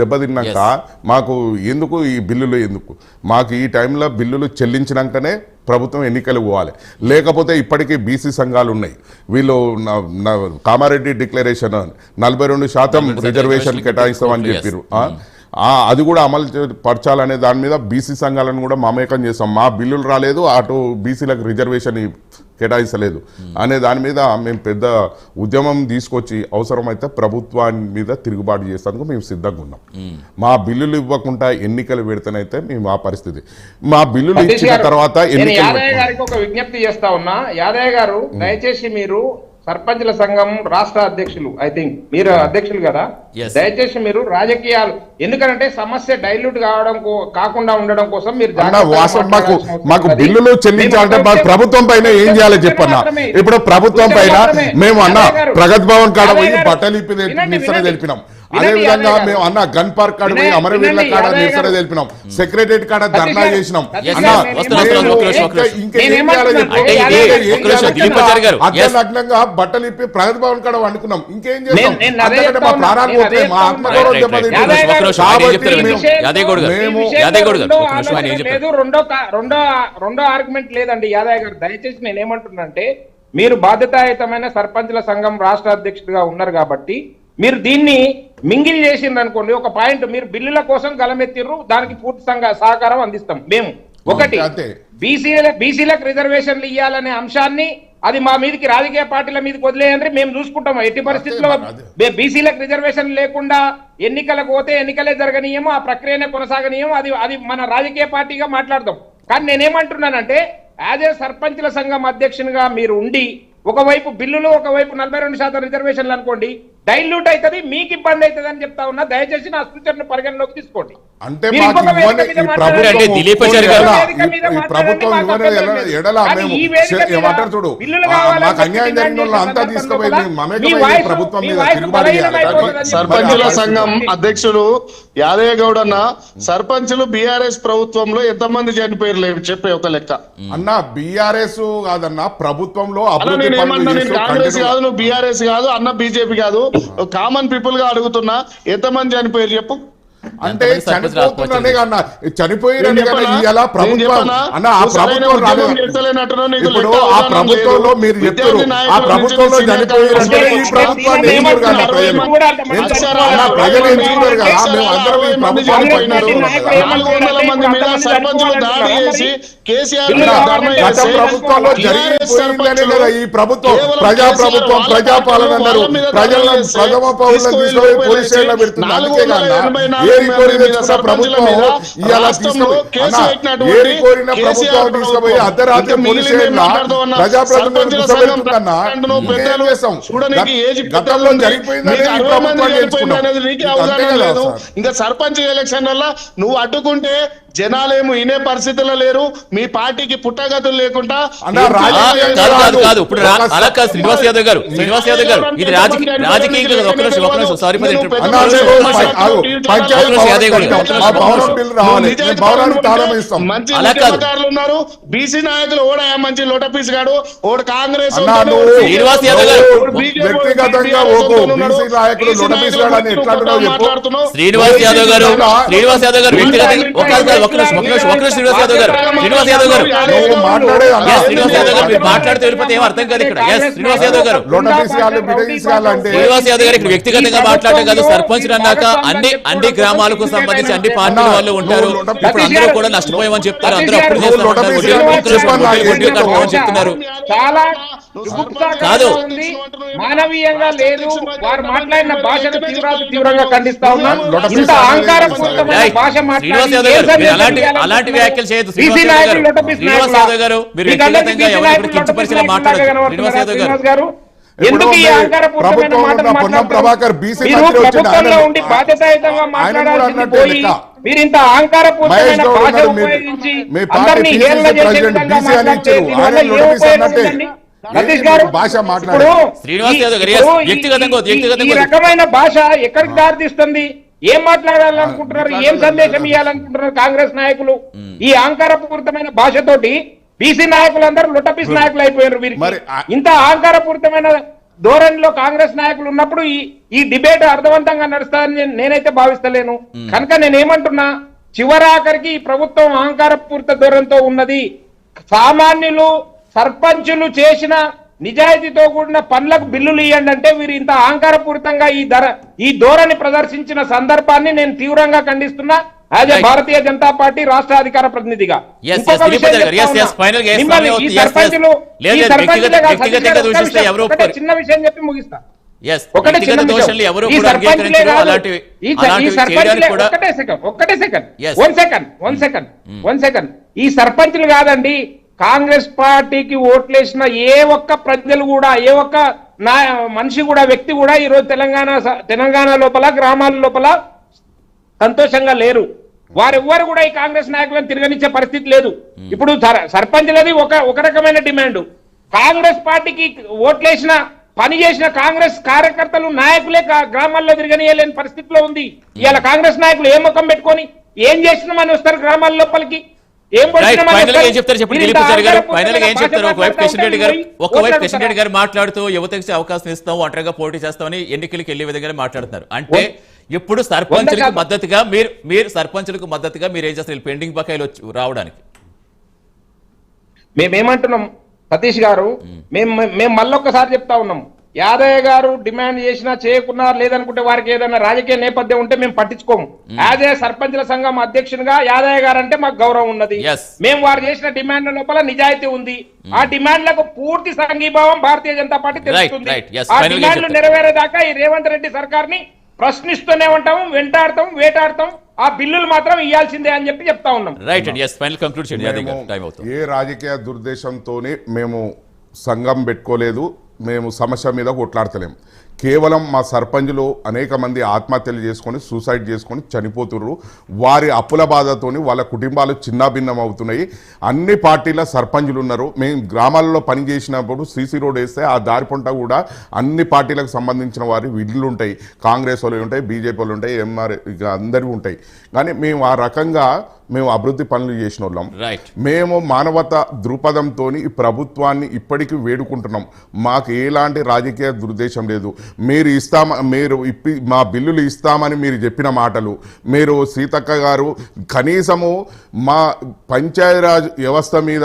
దెబ్బతిన్నాక మాకు ఎందుకు ఈ బిల్లులు ఎందుకు? మాకు ఈ టైంలో బిల్లులు చెల్లించినాకనే ప్రభుత్వం ఎన్నికలు పోవాలి. లేకపోతే ఇప్పటికీ బీసీ సంఘాలు ఉన్నాయి. వీళ్ళు కామారెడ్డి డిక్లరేషన్ నలభై రెండు శాతం రిజర్వేషన్ కేటాయిస్తామని చెప్పారు అది కూడా అమలు పరచాలనే దాని మీద బీసీ సంఘాలను కూడా మమేకం చేస్తాం. మా బిల్లులు రాలేదు అటు బీసీలకు రిజర్వేషన్ కేటాయించలేదు. అనే దాని మీద మేము పెద్ద ఉద్యమం తీసుకొచ్చి అవసరమైతే ప్రభుత్వాన్ని మీద తిరుగుబాటు చేసేందుకు మేము సిద్ధంగా ఉన్నాం. మా బిల్లులు ఇవ్వకుండా ఎన్నికలు పెడితేనైతే మేము ఆ పరిస్థితి. మా బిల్లులు ఇచ్చిన తర్వాత నేను ఎన్నికలు ఒక విజ్ఞప్తి చేస్తా ఉన్నా. యాదయ్య గారు దయచేసి మీరు సర్పంచుల సంఘం రాష్ట్ర అధ్యక్షులు ఐ థింక్ మీరు అధ్యక్షులు కదా Yes. దయచేసి మీరు రాజకీయాలు ఎందుకంటే సమస్య డైల్యూట్ కావడం కో- కాకుండా ఉండడం కోసం మీరు మాకు మాకు. బిల్లులు చెల్లించాలంటే మేము మా అంటే ప్రభుత్వం పైన ఏం చేయాలో చెప్పన్న. ఇప్పుడు ప్రభుత్వం పైన. మేము అన్న ప్రగతి భవన్ కాడ పోయి బట్టలు ఇప్పి. తెలిపినాం అదే విధంగా. మేము అన్న గన్ పార్క్ కాడ పోయి అమరవీరుల కాడ నిరసన. తెలిపినాం సెక్రటరియట్ కాడ ధర్నా చేసినాం సతీష్ అన్న గారు, నేను వస్తున్నా, ఏమంటున్నాను? ఒక్క నిమిషం, ఒక్క నిమిషం. ఇంకా నేను ఏం చేయాలో ఏమంటున్నాను? చెప్పు. అంటే ఇంకా ఇది- ఏం ఒక్క నిమిషం, చేయాలో దిలీపాచారి గారు, అదే yes. నగ్నంగా బట్టలు ఇప్పి ప్రగతి భవన్ కాడ వండుకున్నాం ఇంకేం చేస్తాం అంతకంటే మా ప్రాణాలు పోతాయి మా ఆత్మగౌరవం. దెబ్బతింటుంది. రెండో రెండో ఆర్గ్యుమెంట్ లేదండి యాదయ్య గారు దయచేసి నేను ఏమంటున్నానంటే మీరు బాధ్యతాయుతమైన సర్పంచుల సంఘం రాష్ట్ర అధ్యక్షుడిగా ఉన్నారు కాబట్టి మీరు దీన్ని మింగిల్ చేసిండ్రు అనుకోండి ఒక పాయింట్ మీరు బిల్లుల కోసం గలమెత్తిర్రు దానికి పూర్తి సంఘ సహకారం అందిస్తాం. మేము ఒకటి. బీసీల బీసీలకు రిజర్వేషన్లు ఇవ్వాలనే అంశాన్ని అది మా మీదకి రాజకీయ పార్టీల మీదకి వదిలేయండి మేము చూసుకుంటాం. ఎట్టి పరిస్థితుల్లో బీసీలకు రిజర్వేషన్ లేకుండా ఎన్నికలకు పోతే ఎన్నికలే జరగనీయము ఆ ప్రక్రియనే కొనసాగనీయము అది అది మన రాజకీయ పార్టీగా మాట్లాడదాం. కానీ నేనేమంటున్నానంటే యాజ్ ఏ సర్పంచుల సంఘం అధ్యక్షునిగా మీరు ఉండి ఒకవైపు బిల్లులు ఒకవైపు నలభై రెండు శాతం రిజర్వేషన్లు అనుకోండి డైల్యూట్ అవుతుంది మీకు ఇబ్బంది అవుతుంది అని చెప్తా ఉన్నా దయచేసి నా సూచనను పరిగణలోకి తీసుకోండి. అంటే చూడు? మాకు అన్యాయం జరిగిన అంతా ప్రభుత్వం సర్పంచుల సంఘం అధ్యక్షులు యాదయ్య గౌడ్ అన్న సర్పంచులు బీఆర్ఎస్ ప్రభుత్వంలో ఎంతమంది చనిపోయారు లేవు చెప్పే ఒక లెక్క. అన్న బిఆర్ఎస్ కాదన్న ప్రభుత్వంలో కాంగ్రెస్ కాదు నువ్వు బీఆర్ఎస్ కాదు అన్న బీజేపీ కాదు. కామన్ పీపుల్గా అడుగుతున్నా ఎంతమంది చనిపోయారు చెప్పు? అంటే ప్రభుత్వం చెప్పనా? అన్న ఆ ప్రభుత్వం ఇప్పుడు లెక్క ఆ ప్రభుత్వంలో. మీరు ఆ ప్రభుత్వంలో చనిపోయారంటే ఈ సీనియర్ ప్రభుత్వాన్ని ఏం సీనియర్ చూడాలి ప్రజలు అన్న ప్రజలు ఏం చూడరు కదా మేము అందరం ఈ ప్రభుత్వాన్ని పైనారు నాలుగు వందల మంది మీద సర్పంచులు దాడి చేసి గత ప్రభుత్వంలో జరిగిపోయిందనే కదా ఈ ప్రభుత్వం? ప్రజా ప్రభుత్వం ప్రజాపాలన అన్నారు. ప్రజలను ప్రథమ పౌరులను తీసుకుపోయి పోలీస్ తెచ్చుకున్న ప్రభుత్వం తీసుకుపోయి ప్రభుత్వం. తీసుకుపోయి. అర్ధరాత్రి పోలీస్. ప్రజాప్రతినిధులను చేస్తాం గతంలో జరిగిపోయిందని ఈ సార్. ఇంకా సర్పంచ్ ఎలక్షన్ వల్ల నువ్వు అడ్డుకుంటే జనాలేమో ఇనే పరిస్థితుల్లో లేరు మీ పార్టీకి పుట్టగతులు లేకుండా? కాదు కాదు ఇప్పుడు అలా కాదు శ్రీనివాస్ యాదవ్ గారు శ్రీనివాస్ యాదవ్ గారు ఇది రాజకీయ నిమిషం నిమిషం సారీ అలా కాదు. ఉన్నారు బీసీ నాయకులు ఓడయా మంచి లోటపీస్ గాడు ఓడు కాంగ్రెస్ శ్రీనివాస్ యాదవ్ గారు. వ్యక్తిగతంగా. శ్రీనివాస్ యాదవ్ గారు శ్రీనివాస్ యాదవ్ గారు వ్యక్తిగతంగా శ్రీనివాస్ యాదవ్ గారు శ్రీనివాస్ యాదవ్ గారు. శ్రీనివాస్ యాదవ్ గారు మీరు మాట్లాడితే వెళ్ళిపోతే ఏం అర్థం కాదు ఇక్కడ. శ్రీనివాస్ యాదవ్ గారు. శ్రీనివాస్ యాదవ్ గారు ఇక్కడ వ్యక్తిగతంగా మాట్లాడటం కాదు సర్పంచ్ అన్నాక అన్ని అన్ని గ్రామాలకు సంబంధించి అన్ని పార్టీల వాళ్ళు ఉంటారు. ఇప్పుడు అందరూ కూడా నష్టపోయామని చెప్తారు అందరూ అప్పుడు కడతామని చెప్తున్నారు. చాలా కాదు. మానవీయంగా లేదు. వారు మాట్లాడిన భాషను తీవ్రాతి తీవ్రంగా ఖండిస్తా ఉన్నాం. లోటస్ ఇంత భాష అలాంటి వ్యాఖ్యలు గారు. గారు? ప్రభాకర్ బీసీ ఉండి బాధ్యతాయుతంగా మాట్లాడాల్సింది పోయి. మీరు ఇంత గౌడ్ భాష ఉపయోగించి అందరినీ హేళన చేసే విధంగా మాట్లాడితే భాష మాట్లాడారు? ఈ-. రకమైన భాష ఎక్కడికి దారితీస్తుంది? ఏం మాట్లాడాలనుకుంటున్నారు? ఏం సందేశం ఇవ్వాలనుకుంటున్నారు కాంగ్రెస్ నాయకులు? ఈ అహంకారపూరితమైన భాషతోటి బీసీ నాయకులందరూ లుటపీస్ నాయకులు అయిపోయారు వీరికి. ఇంత అహంకారపూరితమైన ధోరణిలో కాంగ్రెస్ నాయకులు ఉన్నప్పుడు ఈ ఈ డిబేట్ అర్థవంతంగా నడుస్తుందని నేను- నేనైతే భావిస్తలేను. కనుక నేనేమంటున్నా చివరాఖరికి ఈ ప్రభుత్వం అహంకారపూరిత ధోరణితో ఉన్నది. సామాన్యులు సర్పంచులు చేసిన నిజాయితీతో కూడిన పనులకు బిల్లులు ఇవ్వండి అంటే వీరు ఇంత అహంకారపూరితంగా ఈ ధర ఈ ధోరణి ప్రదర్శించిన సందర్భాన్ని నేను తీవ్రంగా ఖండిస్తున్నా. As Right. Bharatiya Janata Party రాష్ట్ర అధికార ప్రతినిధిగా. చిన్న విషయం చెప్పి ముగిస్తా. ఒకటే చిన్న ఒక్కటే సెకండ్ ఒక్కటే second. One second one second ఈ సర్పంచులు కాదండి కాంగ్రెస్ పార్టీకి ఓట్లేసిన ఏ ఒక్క ప్రజలు కూడా ఏ ఒక్క నా మనిషి కూడా వ్యక్తి కూడా ఈ రోజు తెలంగాణ తెలంగాణ లోపల గ్రామాల లోపల సంతోషంగా లేరు. వారెవ్వరు కూడా ఈ కాంగ్రెస్ నాయకులను తిరగనిచ్చే పరిస్థితి లేదు. ఇప్పుడు సర్- సర్పంచులది ఒక ఒక రకమైన డిమాండ్. కాంగ్రెస్ పార్టీకి ఓట్లేసిన పని చేసిన కాంగ్రెస్ కార్యకర్తలు నాయకులే గ్రామాల్లో తిరగనియలేని పరిస్థితిలో ఉంది. ఇవాళ కాంగ్రెస్ నాయకులు ఏ ముఖం పెట్టుకొని ఏం చేసినామని వస్తారు గ్రామాల లోపలికి? ఏం రైట్ పొడిచినామని ఫైనల్గా వస్తారు? ఏం చెప్తారు చెప్పండి దిలీప్ గారు ఫైనల్గా ఏం భాష చెప్తారు ఒకవైపు మాట్లాడుతూ కిషన్ రెడ్డి గారు ఒకవైపు కిషన్ రెడ్డి? గారు మాట్లాడుతూ యువతకి అవకాశం ఇస్తాం ఒంటరిగా పోటీ చేస్తామని ఎన్నికలకు వెళ్ళే విధంగా మాట్లాడుతున్నారు. అంటే ఇప్పుడు సర్పంచులకు. మద్దతుగా మీరు మీరు సర్పంచులకు మద్దతుగా మీరు ఏం చేస్తారు? పెండింగ్ బకాయిలు వచ్చి రావడానికి. మేమేమంటున్నాం? సతీష్ గారు మేము. మేము మళ్ళొక్కసారి చెప్తా ఉన్నాం. యాదయ్య గారు డిమాండ్ చేసినా చేయకున్నా లేదనుకుంటే వారికి ఏదైనా రాజకీయ నేపథ్యం ఉంటే మేము పట్టించుకోము. యాజ్ ఏ సర్పంచుల సంఘం అధ్యక్షునిగా యాదయ్య గారు అంటే మాకు గౌరవం ఉన్నది. Yes. మేము వారు చేసిన డిమాండ్ లోపల నిజాయితీ ఉంది. ఆ డిమాండ్లకు పూర్తి సంఘీభావం భారతీయ జనతా పార్టీ తెలుస్తుంది. ఆ డిమాండ్లు. నెరవేరేదాకా ఈ రేవంత్ రెడ్డి సర్కార్ని ప్రశ్నిస్తూనే ఉంటాం వెంటాడతాం వేటాడతాం ఆ బిల్లులు మాత్రం ఇవ్వాల్సిందే అని చెప్పి చెప్తా ఉన్నాం. రైట్ ఫైనల్ కంక్లూడ్ ఏ రాజకీయ దుర్దేశంతోనే మేము సంఘం పెట్టుకోలేదు. మేము సమస్య మీద కొట్లాడతలేము కేవలం మా సర్పంచ్లు అనేక మంది ఆత్మహత్యలు చేసుకొని సూసైడ్ చేసుకొని చనిపోతుర్రు. వారి అప్పుల బాధతోని వాళ్ళ కుటుంబాలు చిన్నాభిన్నం అవుతున్నాయి అన్ని పార్టీల సర్పంచులు ఉన్నారు. మేము గ్రామాల్లో పనిచేసినప్పుడు సీసీ రోడ్ వేస్తే ఆ దారి పొంట కూడా అన్ని పార్టీలకు సంబంధించిన వారి విధులు ఉంటాయి. కాంగ్రెస్ వాళ్ళు ఉంటాయి బీజేపీ వాళ్ళు ఉంటాయి ఎంఆర్ ఇక అందరివి ఉంటాయి. కానీ మేము ఆ రకంగా మేము అభివృద్ధి పనులు చేసిన వాళ్ళం రైట్ మేము మానవత దృక్పథంతో ఈ ప్రభుత్వాన్ని ఇప్పటికీ వేడుకుంటున్నాం. మాకు ఎలాంటి రాజకీయ దురుద్దేశం లేదు. మీరు ఇస్తామ మీరు ఇప్పి మా బిల్లులు ఇస్తామని మీరు చెప్పిన మాటలు. మీరు సీతక్క గారు కనీసము మా పంచాయతీరాజ్ వ్యవస్థ మీద